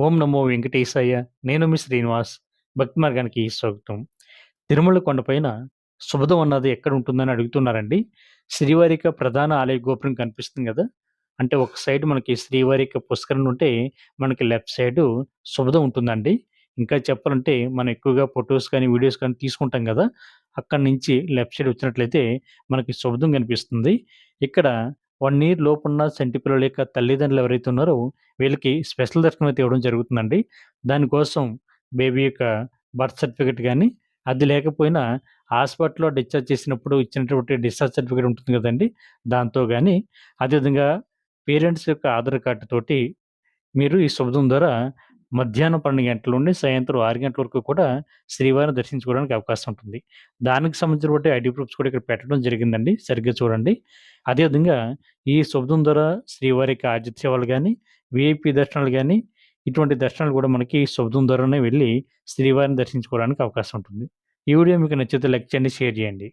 ఓం నమో వెంకటేశయ్య నేను మీ శ్రీనివాస్. భక్తి మార్గానికి స్వాగతం. తిరుమల కొండపైన శుభదం అన్నది ఎక్కడ ఉంటుందని అడుగుతున్నారండి. శ్రీవారిక ప్రధాన ఆలయ గోపురం కనిపిస్తుంది కదా? అంటే ఒక సైడ్ మనకి శ్రీవారిక పుష్కరణ ఉంటే మనకి లెఫ్ట్ సైడ్ శుభదం ఉంటుందండి. ఇంకా చెప్పాలంటే మనం ఎక్కువగా ఫొటోస్ కానీ వీడియోస్ కానీ తీసుకుంటాం కదా? అక్కడి నుంచి లెఫ్ట్ సైడ్ వచ్చినట్లయితే మనకి శుభదం కనిపిస్తుంది. ఇక్కడ వన్ ఇయర్ లోపున్న చంటి పిల్లల యొక్క తల్లిదండ్రులు ఎవరైతే ఉన్నారో వీళ్ళకి స్పెషల్ దర్శనం అయితే ఇవ్వడం జరుగుతుందండి. దానికోసం బేబీ యొక్క బర్త్ సర్టిఫికేట్ కానీ అది లేకపోయినా హాస్పిటల్లో డిశ్చార్జ్ చేసినప్పుడు ఇచ్చినటువంటి డిశ్చార్జ్ సర్టిఫికేట్ ఉంటుంది కదండి. దాంతో కానీ అదేవిధంగా పేరెంట్స్ యొక్క ఆధార్ కార్డు తోటి మీరు ఈ శుభం ద్వారా మధ్యాహ్నం పన్నెండు గంటల నుండి సాయంత్రం ఆరు గంటల వరకు కూడా శ్రీవారిని దర్శించుకోవడానికి అవకాశం ఉంటుంది. దానికి సంబంధించిన బట్టి ఐడి ప్రూఫ్స్ కూడా ఇక్కడ పెట్టడం జరిగిందండి. సరిగ్గా చూడండి. అదేవిధంగా ఈ శుభదం ద్వారా శ్రీవారికి ఆజిత్ సేవలు కానీ విఐపి దర్శనాలు కానీ ఇటువంటి దర్శనాలు కూడా మనకి ఈ శుభదం ద్వారానే వెళ్ళి శ్రీవారిని దర్శించుకోవడానికి అవకాశం ఉంటుంది. ఈ వీడియో మీకు నచ్చితే లైక్ చేయండి షేర్ చేయండి.